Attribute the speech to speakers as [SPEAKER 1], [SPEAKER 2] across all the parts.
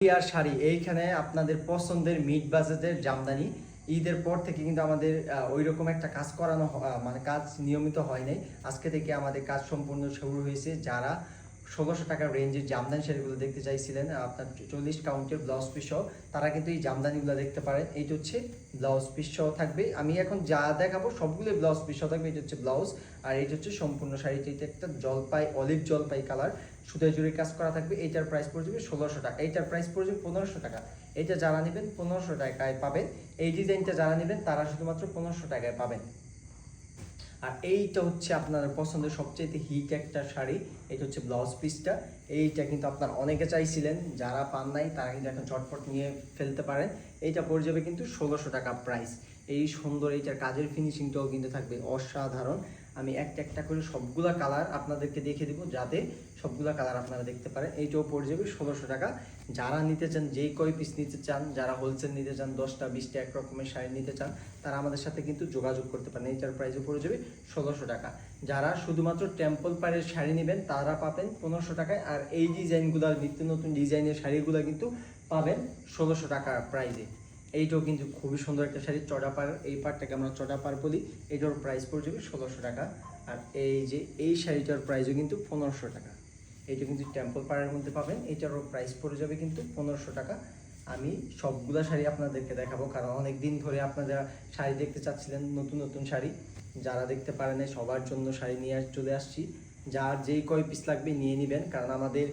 [SPEAKER 1] আর শাড়ি, এইখানে আপনাদের পছন্দের মিড বাজেটের জামদানি। ঈদের পর থেকে কিন্তু আমাদের ওই রকম একটা কাজ করানো মানে কাজ নিয়মিত হয় নাই। আজকে থেকে আমাদের কাজ সম্পূর্ণ শুরু হয়েছে। যারা ষোলোশো টাকার রেঞ্জের জামদানি শাড়িগুলো দেখতে চাইছিলেন, আপনার চল্লিশ কাউন্টের ব্লাউজ পিস তারা কিন্তু এই জামদানিগুলো দেখতে পারেন। এইটা হচ্ছে ব্লাউজ পিস থাকবে। আমি এখন যা দেখাবো সবগুলো ব্লাউজ পিস থাকবে। এটা হচ্ছে ব্লাউজ আর এটা হচ্ছে সম্পূর্ণ শাড়িটা। একটা জলপাই অলিভ জলপাই কালার সুতায় জুড়ে কাজ করা থাকবে, এইটার প্রাইস পড়ে যাবে ষোলোশো টাকা। এইটার প্রাইস পড়ে যাবে পনেরোশো টাকা। এইটা যারা নেবেন, পনেরোশো টাকায় পাবেন। এই ডিজাইনটা যারা নেবেন, তারা শুধুমাত্র পনেরোশো টাকায় পাবেন। আর এইটা হচ্ছে আপনার পছন্দের সবচেয়ে হিট একটা শাড়ি, এটা হচ্ছে ব্লাউজ পিসটা এইটা কিন্তু আপনার অনেকে চাইছিলেন, যারা পান নাই, তারা কিন্তু এখন চটপট নিয়ে ফেলতে পারেন। এইটা পড়ে যাবে কিন্তু ষোলোশো টাকা প্রাইস এই সুন্দর এইটার কাজের ফিনিশিংটাও কিন্তু থাকবে অসাধারণ। আমি একটা একটা করে সবগুলা কালার আপনাদেরকে দেখে দিব যাতে সবগুলা কালার আপনারা দেখতে পারেন। এইটাও পড়ে যাবে ষোলোশো টাকা। যারা নিতে চান, যেই কয় পিস নিতে চান, যারা হোলসেল নিতে চান, দশটা, বিশটা এক রকমের শাড়ি নিতে চান, তারা আমাদের সাথে কিন্তু যোগাযোগ করতে পারেন। এইটার প্রাইসও পড়ে যাবে ষোলোশো টাকা। যারা শুধুমাত্র টেম্পল পাড়ের শাড়ি নেবেন, তারা পাবেন পনেরোশো টাকায়। আর এই ডিজাইনগুলো নিত্য নতুন ডিজাইনের শাড়িগুলো কিন্তু পাবেন ষোলোশো টাকা প্রাইসে এইটাও কিন্তু খুবই সুন্দর একটা শাড়ি, চড়া পার এই পাড়টাকে আমরা চড়া পার বলি। এটার প্রাইস পড়ে যাবে ষোলোশো টাকা। আর এই যে, এই শাড়িটার প্রাইসও কিন্তু পনেরোশো টাকা। এইটা কিন্তু টেম্পল পাড়ের মধ্যে পাবেন। এটারও প্রাইস পড়ে যাবে কিন্তু পনেরোশো টাকা। আমি সবগুলা শাড়ি আপনাদেরকে দেখাবো, কারণ অনেক দিন ধরে আপনারা শাড়ি দেখতে চাচ্ছিলেন, নতুন নতুন শাড়ি। যারা দেখতে পারেন সবার জন্য শাড়ি নিয়ে চলে আসছি। যার যেই কয় পিস লাগবে নিয়ে নেবেন, কারণ আমাদের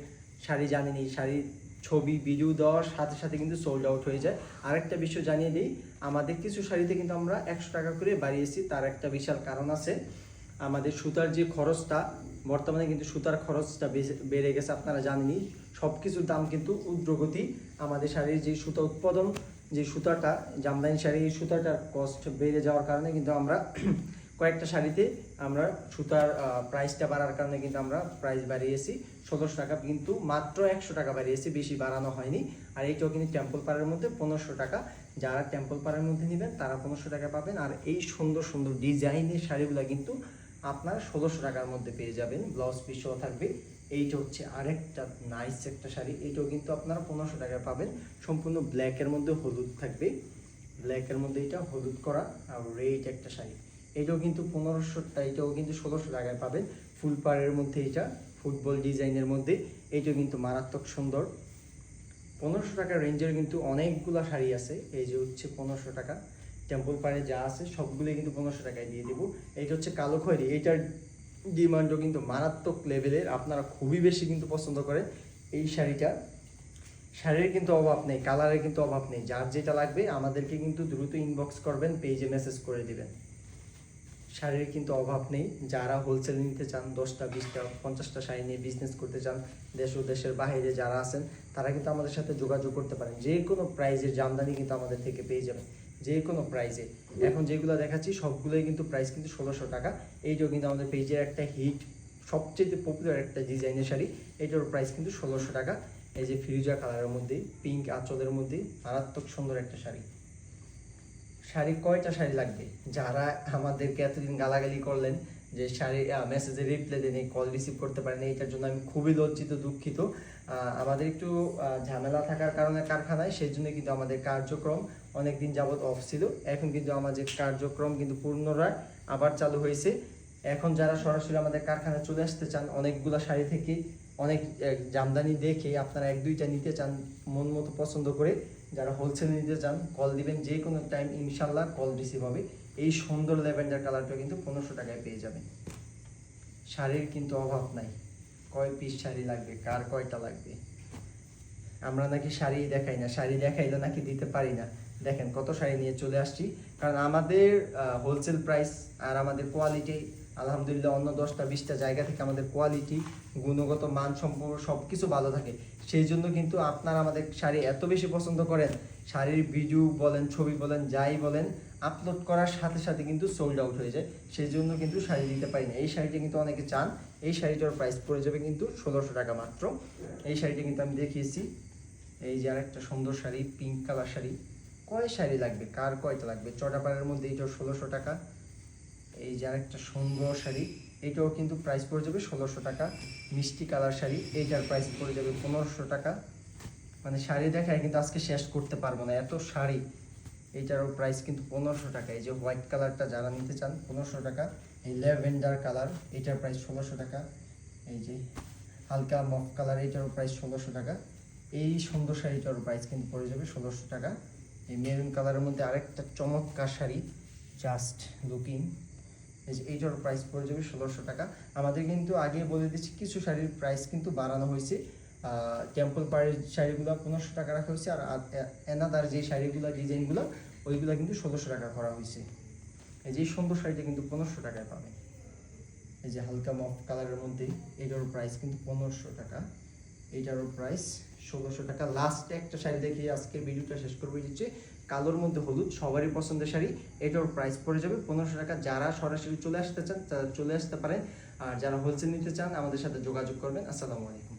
[SPEAKER 1] শাড়ি জানেন, এই শাড়ির ছবি ভিডিও দেওয়ার সাথে সাথে কিন্তু সোল্ড আউট হয়ে যায়। আরেকটা বিষয় জানিয়ে দিই, আমাদের কিছু শাড়িতে কিন্তু আমরা একশো টাকা করে বাড়িয়েছি তার একটা বিশাল কারণ আছে। আমাদের সুতার যে খরচটা, বর্তমানে কিন্তু সুতার খরচটা বেড়ে গেছে, আপনারা জানেনই। সব কিছুর দাম কিন্তু উদ্রগতি আমাদের শাড়ির যে সুতা উৎপাদন, যে সুতাটা, জামদানি শাড়ি সুতাটার কস্ট বেড়ে যাওয়ার কারণে কিন্তু আমরা কয়েকটা শাড়িতে আমরা সুতার প্রাইসটা বাড়ার কারণে কিন্তু আমরা প্রাইস বাড়িয়েছি। সতেরোশো টাকা কিন্তু মাত্র একশো টাকা বাড়িয়েছি, বেশি বাড়ানো হয়নি। আর এইটাও কিন্তু টেম্পল পাড়ের মধ্যে পনেরোশো টাকা। যারা টেম্পল পাড়ের মধ্যে নেবেন, তারা পনেরোশো টাকা পাবেন। আর এই সুন্দর সুন্দর ডিজাইনের শাড়িগুলো কিন্তু আপনার ষোলোশো টাকার মধ্যে পেয়ে যাবেন। ব্লাউজ পিসও থাকবে। এইটা হচ্ছে আরেকটা নাইস একটা শাড়ি। এইটাও কিন্তু আপনারা পনেরোশো টাকায় পাবেন। সম্পূর্ণ ব্ল্যাকের মধ্যে হলুদ থাকবে। ব্ল্যাকের মধ্যে এটা হলুদ করা আর রেড একটা শাড়ি। এটাও কিন্তু পনেরোশো, এটাও কিন্তু ষোলোশো টাকায় পাবেন। ফুল পাড়ের মধ্যে এটা, ফুটবল ডিজাইনের মধ্যে। এটাও কিন্তু মারাত্মক সুন্দর। পনেরোশো টাকার রেঞ্জের কিন্তু অনেকগুলো শাড়ি আছে। এই যে হচ্ছে পনেরোশো টাকা। টেম্পল পাড়ে যা আছে সবগুলো কিন্তু পনেরোশো টাকায় দিয়ে দেবো। এইটা হচ্ছে কালো খয়েরি। এটার ডিমান্ডও কিন্তু মারাত্মক লেভেলের। আপনারা খুবই বেশি কিন্তু পছন্দ করেন এই শাড়িটা। শাড়ির কিন্তু অভাব নেই, কালারের কিন্তু অভাব নেই। যার যেটা লাগবে আমাদেরকে কিন্তু দ্রুত ইনবক্স করবেন পেজে মেসেজ করে দিবেন। শাড়ির কিন্তু অভাব নেই। যারা হোলসেল নিতে চান, দশটা, বিশটা, পঞ্চাশটা শাড়ি নিয়ে বিজনেস করতে চান, দেশ ও দেশের বাইরে যারা আছেন, তারা কিন্তু আমাদের সাথে যোগাযোগ করতে পারেন। যে কোনো প্রাইজের জামদানি কিন্তু আমাদের থেকে পেয়ে যাবেন। যে কোনো প্রাইজে এখন যেগুলো দেখাচ্ছি, সবগুলোই কিন্তু প্রাইস কিন্তু ষোলোশো টাকা। এইটাও কিন্তু আমাদের পেজের একটা হিট সবচেয়ে পপুলার একটা ডিজাইনের শাড়ি। এইটার প্রাইস কিন্তু ষোলোশো টাকা। এই যে ফিরুজা কালারের মধ্যে পিঙ্ক আঁচলের মধ্যে মারাত্মক সুন্দর একটা শাড়ি। শাড়ি, কয়টা শাড়ি লাগবে? যারা আমাদেরকে এতদিন গালাগালি করলেন যে শাড়ি মেসেজে রিপ্লাই দেন কল রিসিভ করতে পারেন, এটার জন্য আমি খুবই লজ্জিত, দুঃখিত। আমাদের একটু ঝামেলা থাকার কারণে কারখানায় সেই জন্য কিন্তু আমাদের কার্যক্রম অনেক দিন যাবত অফ ছিল। এখন কিন্তু আমাদের কার্যক্রম কিন্তু পুনরায় আবার চালু হয়েছে। এখন যারা সরাসরি আমাদের কারখানায় চলে আসতে চান, অনেকগুলা শাড়ি থেকে অনেক জামদানি দেখে আপনারা এক দুইটা নিতে চান, মন মতো পছন্দ করে যারা হোলসেল নিতে চান কল দিবেন যে কোনো টাইম ইনশাল্লাহ কল রিসিভ হবে। এই সুন্দর ল্যাভেন্ডার কালারটা কিন্তু পনেরোশো টাকায় পেয়ে যাবেন। শাড়ির কিন্তু অভাব নাই। কয় পিস শাড়ি লাগবে? কার কয়টা লাগবে? আমরা নাকি শাড়ি দেখাই না। শাড়ি দেখাইলে নাকি দিতে পারি না। দেখেন কত শাড়ি নিয়ে চলে আসছি। কারণ আমাদের হোলসেল প্রাইস আর আমাদের কোয়ালিটি আলহামদুলিল্লাহ অন্য দশটা, বিশটা জায়গা থেকে আমাদের কোয়ালিটি গুণগত মান সম্পর্ক সব কিছু ভালো থাকে। সেই জন্য কিন্তু আপনারা আমাদের শাড়ি এত বেশি পছন্দ করেন, শাড়ির ভিডিও বলেন, ছবি বলেন, যাই বলেন আপলোড করার সাথে সাথে কিন্তু সোল্ড আউট হয়ে যায়। সেই জন্য কিন্তু শাড়ি দিতে পারি না। এই শাড়িটা কিন্তু অনেকে চান, এই শাড়িটার প্রাইস পড়ে যাবে কিন্তু ষোলোশো টাকা মাত্র। এই শাড়িটা কিন্তু আমি দেখিয়েছি। এই যে আরেকটা সুন্দর শাড়ি পিঙ্ক কালার শাড়ি। কয় শাড়ি লাগবে? কার কয়টা লাগবে? চটাপাড়ের মধ্যে এইটা ষোলোশো টাকা। এই যে আরেকটা সুন্দর শাড়ি, এটাও কিন্তু প্রাইস পড়ে যাবে ষোলোশো টাকা। মিষ্টি কালার শাড়ি, এইটার প্রাইস পড়ে যাবে পনেরোশো টাকা। মানে শাড়ি দেখায় কিন্তু আজকে শেষ করতে পারব না, এত শাড়ি। এইটারও প্রাইস কিন্তু পনেরোশো টাকা। এই যে হোয়াইট কালারটা যারা নিতে চান, পনেরোশো টাকা। এই ল্যাভেন্ডার কালার এটার প্রাইস ষোলোশো টাকা। এই যে হালকা মফ কালার এইটারও প্রাইস ষোলোশো টাকা। এই সুন্দর শাড়িটারও প্রাইস কিন্তু পড়ে যাবে ষোলোশো টাকা। এই মেরুন কালারের মধ্যে আরেকটা চমৎকার শাড়ি জাস্ট লুকিং এই যে এইটার প্রাইস পড়ে যাবে ষোলোশো টাকা। আমাদের কিন্তু আগে বলে দিচ্ছি, কিছু শাড়ির প্রাইস কিন্তু বাড়ানো হয়েছে। টেম্পল পাড়ের শাড়িগুলো পনেরোশো টাকা রাখা হয়েছে আর এনাদার যে শাড়িগুলো ডিজাইনগুলো ওইগুলো কিন্তু ষোলোশো টাকা করা হয়েছে। এই যে সুন্দর শাড়িটা কিন্তু পনেরোশো টাকায় পাবে। এই যে হালকা মফ কালারের মধ্যে, এটারও প্রাইস কিন্তু পনেরোশো টাকা। এইটারও প্রাইস ষোলোশো টাকা। লাস্ট একটা শাড়ি দেখিয়ে আজকে ভিডিওটা শেষ করব। দিচ্ছে কালোর মধ্যে হলুদ, সবারই পছন্দের শাড়ি। এটার প্রাইস পড়ে যাবে পনেরোশো টাকা। যারা সরাসরি চলে আসতে চান, তারা চলে আসতে পারেন। আর যারা হোলসেল নিতে চান, আমাদের সাথে যোগাযোগ করবেন। আসসালামু আলাইকুম।